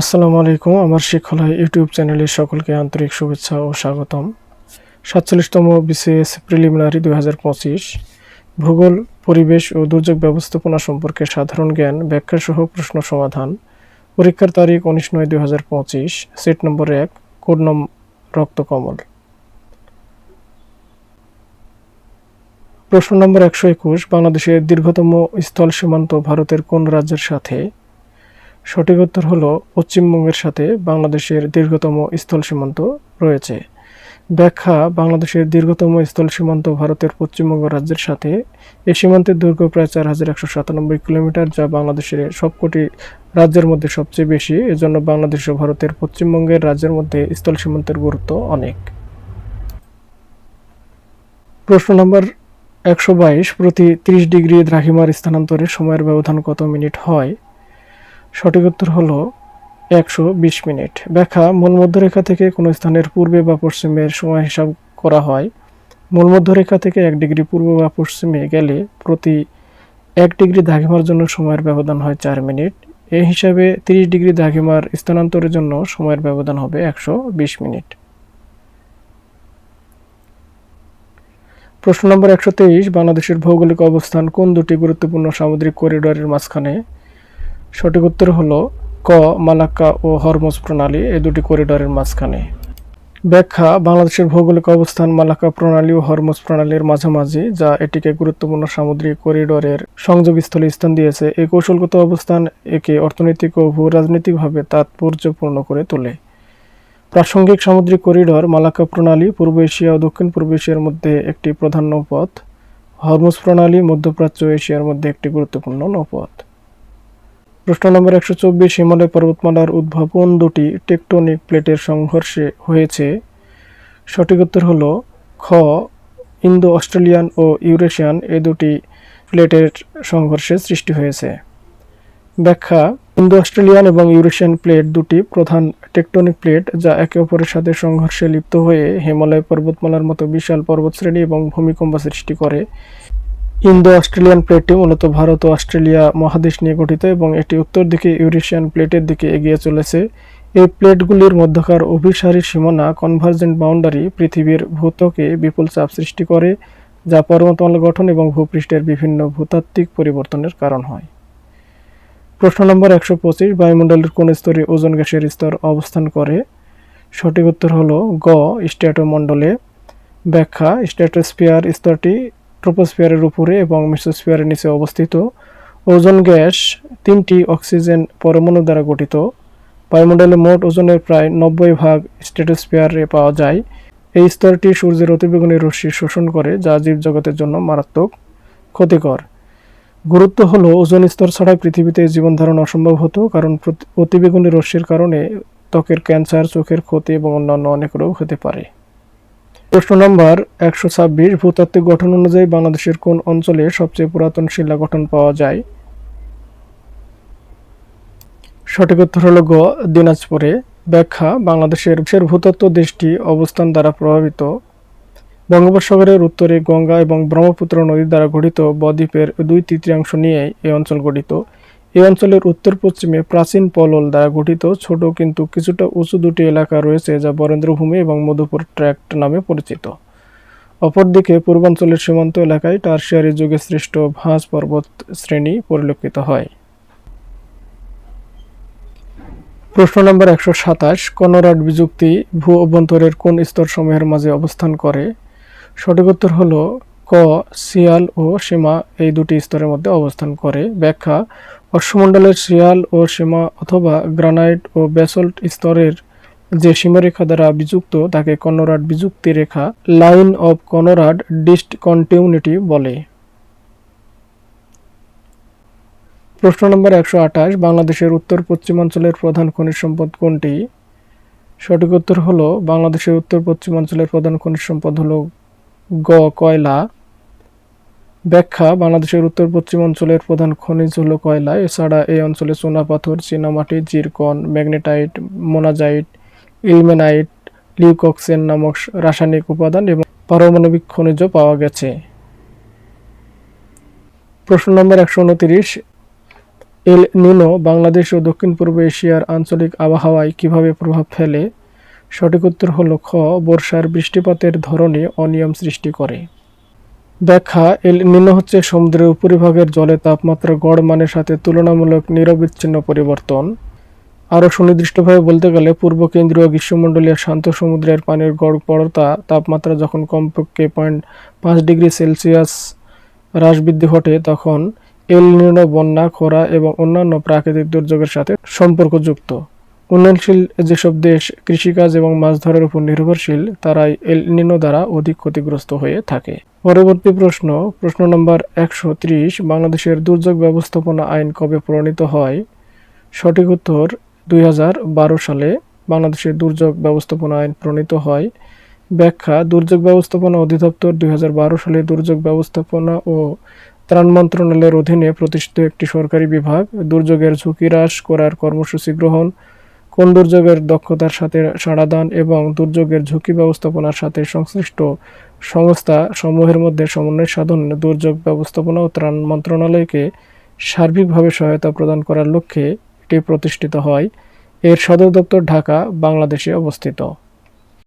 আসসালামু আলাইকুম, আমার শিক্ষালয় ইউটিউব চ্যানেলে সকলকে আন্তরিক শুভেচ্ছা ও স্বাগতম। সাতচল্লিশতম বিসিএস প্রিলিমিনারি দুই হাজার পঁচিশ, ভূগোল, পরিবেশ ও দুর্যোগ ব্যবস্থাপনা সম্পর্কে সাধারণ জ্ঞান ব্যাখ্যা সহ প্রশ্ন সমাধান। পরীক্ষার তারিখ উনিশ নয় দুই হাজার পঁচিশ, সেট নম্বর এক, কোড নম, রক্তকমল। প্রশ্ন নম্বর একশো একুশ, বাংলাদেশের দীর্ঘতম স্থল সীমান্ত ভারতের কোন রাজ্যের সাথে সঠিক উত্তর হলো পশ্চিমবঙ্গের সাথে বাংলাদেশের দীর্ঘতম স্থল সীমান্ত রয়েছে। ব্যাখ্যা, বাংলাদেশের দীর্ঘতম স্থল সীমান্ত ভারতের পশ্চিমবঙ্গ রাজ্যের সাথে। এই সীমান্তের দৈর্ঘ্য প্রায় চার হাজার একশো সাতানব্বই কিলোমিটার, যা বাংলাদেশের সবকটি রাজ্যের মধ্যে সবচেয়ে বেশি। এজন্য বাংলাদেশ ও ভারতের পশ্চিমবঙ্গের রাজ্যের মধ্যে স্থল সীমান্তের গুরুত্ব অনেক। প্রশ্ন নম্বর একশো বাইশ, প্রতি ত্রিশ ডিগ্রি দ্রাঘিমার স্থানান্তরে সময়ের ব্যবধান কত মিনিট হয়? সঠিক উত্তর হলো একশো বিশ মিনিট। ব্যাখ্যা, মূল মধ্যরেখা থেকে কোনো স্থানের পূর্বে বা পশ্চিমের সময় হিসাব করা হয়। মূল মধ্যরেখা থেকে এক ডিগ্রি পূর্ব বা পশ্চিমে গেলে প্রতি এক ডিগ্রি দ্রাঘিমার জন্য সময়ের ব্যবধান হয় চার মিনিট। এই হিসাবে তিরিশ ডিগ্রি দ্রাঘিমার স্থানান্তরের জন্য সময়ের ব্যবধান হবে একশো বিশ মিনিট। প্রশ্ন নম্বর একশো তেইশ, বাংলাদেশের ভৌগোলিক অবস্থান কোন দুটি গুরুত্বপূর্ণ সামুদ্রিক করিডোরের মাঝখানে? সঠিক উত্তর হলো ক, মালাক্কা ও হরমোজ প্রণালী, এই দুটি করিডোরের মাঝখানে। ব্যাখ্যা, বাংলাদেশের ভৌগোলিক অবস্থান, মালাক্কা প্রণালী ও হরমোজ প্রণালীর মাঝামাঝি, যা এটিকে গুরুত্বপূর্ণ সামুদ্রিক করিডোরের সংযোগস্থলে স্থান দিয়েছে। এই কৌশলগত অবস্থান একে অর্থনৈতিক ও ভূ রাজনৈতিকভাবে তাৎপর্যপূর্ণ করে তোলে। প্রাসঙ্গিক সামুদ্রিক করিডোর, মালাক্কা প্রণালী পূর্ব এশিয়া ও দক্ষিণ পূর্ব এশিয়ার মধ্যে একটি প্রধান নৌপথ। হরমোজ প্রণালী মধ্যপ্রাচ্য এশিয়ার মধ্যে একটি গুরুত্বপূর্ণ নৌপথ। প্রশ্ন নম্বর একশো চব্বিশ, হিমালয় পর্বতমালার উদ্ভাবন দুটি টেকটনিক প্লেটের সংঘর্ষে হয়েছে। সঠিক উত্তর হল খ ইন্দো অস্ট্রেলিয়ান ও ইউরেশিয়ান এ দুটি প্লেটের সংঘর্ষে সৃষ্টি হয়েছে। ব্যাখ্যা ইন্দো অস্ট্রেলিয়ান এবং ইউরেশিয়ান প্লেট দুটি প্রধান টেকটনিক প্লেট যা একে অপরের সাথে সংঘর্ষে লিপ্ত হয়ে হিমালয় পর্বতমালার মতো বিশাল পর্বতশ্রেণী এবং ভূমিকম্প সৃষ্টি করে। ইন্দো অস্ট্রেলিয়ান প্লেটটি মূলত ভারত ও অস্ট্রেলিয়া মহাদেশ নিয়ে গঠিত এবং এটি উত্তর দিকে ইউরেশিয়ান প্লেটের দিকে এগিয়ে চলেছে। এই প্লেটগুলির মধ্যকার অভিসারী সীমানা কনভার্জেন্ট বাউন্ডারি পৃথিবীর ভূত্বকে বিপুল চাপ সৃষ্টি করে, যা পর্বতমালা গঠন এবং ভূপৃষ্ঠের বিভিন্ন ভূতাত্ত্বিক পরিবর্তনের কারণ হয়। প্রশ্ন নম্বর একশো পঁচিশ, বায়ুমণ্ডলের কোন স্তরে ওজন গ্যাসের স্তর অবস্থান করে? সঠিক উত্তর হলো গ স্ট্র্যাটোমণ্ডলে ব্যাখ্যা স্ট্র্যাটোস্ফিয়ার স্তরটি ট্রোপোস্ফিয়ারের উপরে এবং মেসোস্ফিয়ারের নিচে অবস্থিত ওজন গ্যাস তিনটি অক্সিজেন পরমাণু দ্বারা গঠিত। বায়ুমণ্ডলে মোট ওজনের প্রায় নব্বই ভাগ স্ট্রেটোস্ফিয়ারে পাওয়া যায়। এই স্তরটি সূর্যের অতিবেগুনি রশ্মি শোষণ করে, যা জীবজগতের জন্য মারাত্মক ক্ষতিকর। গুরুত্ব হলো, ওজন স্তর ছাড়াই পৃথিবীতে জীবন ধারণ অসম্ভব হতো, কারণ অতিবেগুনি রশ্মির কারণে ত্বকের ক্যান্সার, চোখের ক্ষতি এবং অন্যান্য অনেক রোগ হতে পারে। প্রশ্ন নম্বর একশো ছাব্বিশ, ভূতাত্ত্বিক গঠন অনুযায়ী বাংলাদেশের কোন অঞ্চলে সবচেয়ে পুরাতন শিলা গঠন পাওয়া যায়? সঠিক উত্তর হলো গ, দিনাজপুরে। ব্যাখ্যা, বাংলাদেশের দেশের ভূতত্ত্ব দেশটি অবস্থান দ্বারা প্রভাবিত। বঙ্গোপসাগরের উত্তরে গঙ্গা এবং ব্রহ্মপুত্র নদী দ্বারা গঠিত বদ্বীপের দুই তৃতীয়াংশ নিয়ে এই অঞ্চল গঠিত। এই অঞ্চলের উত্তর পশ্চিমে প্রাচীন পলল দ্বারা গঠিত, ছোট কিন্তু কিছুটা উঁচু দুটি এলাকা রয়েছে যা বরেন্দ্রভূমি এবং মধুপুর ট্র্যাক্ট নামে পরিচিত। অপরদিকে পূর্বাঞ্চলের সীমান্ত এলাকায় টার্সিয়ারি যুগে সৃষ্ট ভাঁজ পর্বত শ্রেণি পরিলক্ষিত হয়। প্রশ্ন নম্বর একশো সাতাশ, কনরাড বিযুক্তি ভূ অভ্যন্তরের কোন স্তরসমূহের মাঝে অবস্থান করে? সঠিক উত্তর হল ক, শিয়াল ও সীমা এই দুটি স্তরের মধ্যে অবস্থান করে। ব্যাখ্যা অশ্বমণ্ডলের শিয়াল ও সীমা অথবা গ্রানাইট ও ব্যাসল্ট স্তরের যে সীমারেখা দ্বারা বিযুক্ত, তাকে কনরাড বিযুক্তি রেখা, line of Conrad discontinuity বলে। প্রশ্ন নম্বর একশো আঠাশ, বাংলাদেশের উত্তর পশ্চিমাঞ্চলের প্রধান খনিজ সম্পদ কোনটি? সঠিক উত্তর হলো, বাংলাদেশের উত্তর পশ্চিমাঞ্চলের প্রধান খনিজ সম্পদ হলো গ, কয়লা। ব্যাখ্যা, বাংলাদেশের উত্তর পশ্চিমাঞ্চলের প্রধান খনিজ হল কয়লা। এছাড়া এই অঞ্চলে চুনাপাথর চীনামাটি zircon, magnetite, monazite, ilmenite, leucoxene নামক রাসায়নিক উপাদান এবং পারমাণবিক খনিজ পাওয়া গেছে। প্রশ্ন নম্বর একশো উনতিরিশ, এল নিনো বাংলাদেশ ও দক্ষিণ পূর্ব এশিয়ার আঞ্চলিক আবহাওয়ায় কীভাবে প্রভাব ফেলে? সঠিক উত্তর হল খ, বর্ষার বৃষ্টিপাতের ধরনে অনিয়ম সৃষ্টি করে। ব্যাখ্যা এল নিনো হচ্ছে সমুদ্রের উপরিভাগের জলে তাপমাত্রা গড় মানের সাথে তুলনামূলক নিরবিচ্ছিন্ন পরিবর্তন। আরও সুনির্দিষ্টভাবে বলতে গেলে, পূর্ব কেন্দ্রীয় গ্রীষ্মমণ্ডলীয় শান্ত সমুদ্রের পানির গড় পড়তা তাপমাত্রা যখন কমপক্ষে পয়েন্ট পাঁচ ডিগ্রি সেলসিয়াস হ্রাস বৃদ্ধি ঘটে, তখন এল নিনো বন্যা, খরা এবং অন্যান্য প্রাকৃতিক দুর্যোগের সাথে সম্পর্কযুক্ত। উন্নয়নশীল যেসব দেশ কৃষিকাজ এবং মাছ ধরার উপর নির্ভরশীল, তারাই এল দ্বারা অধিক ক্ষতিগ্রস্ত হয়ে থাকে। পরবর্তী প্রশ্ন প্রশ্ন নম্বর একশো ত্রিশ, বাংলাদেশের দুর্যোগ ব্যবস্থাপনা আইন কবে প্রণীত হয়? সঠিক উত্তর, দুই হাজার বারো সালে বাংলাদেশের দুর্যোগ ব্যবস্থাপনা আইন প্রণীত হয়। ব্যাখ্যা, দুর্যোগ ব্যবস্থাপনা অধিদপ্তর দুই হাজার বারো সালে দুর্যোগ ব্যবস্থাপনা ও ত্রাণ মন্ত্রণালয়ের অধীনে প্রতিষ্ঠিত একটি সরকারি বিভাগ। দুর্যোগের ঝুঁকি হ্রাস করার কর্মসূচি গ্রহণ কোন দুর্যোগের দক্ষতার সাথে সাড়াদান এবং দুর্যোগের ঝুঁকি ব্যবস্থাপনার সাথে সংশ্লিষ্ট সংস্থা সমূহের মধ্যে সমন্বয় সাধন, দুর্যোগ ব্যবস্থাপনা ও ত্রাণ মন্ত্রণালয়কে সার্বিকভাবে সহায়তা প্রদান করার লক্ষ্যে এটি প্রতিষ্ঠিত হয়। এর সদর দপ্তর ঢাকা, বাংলাদেশে অবস্থিত।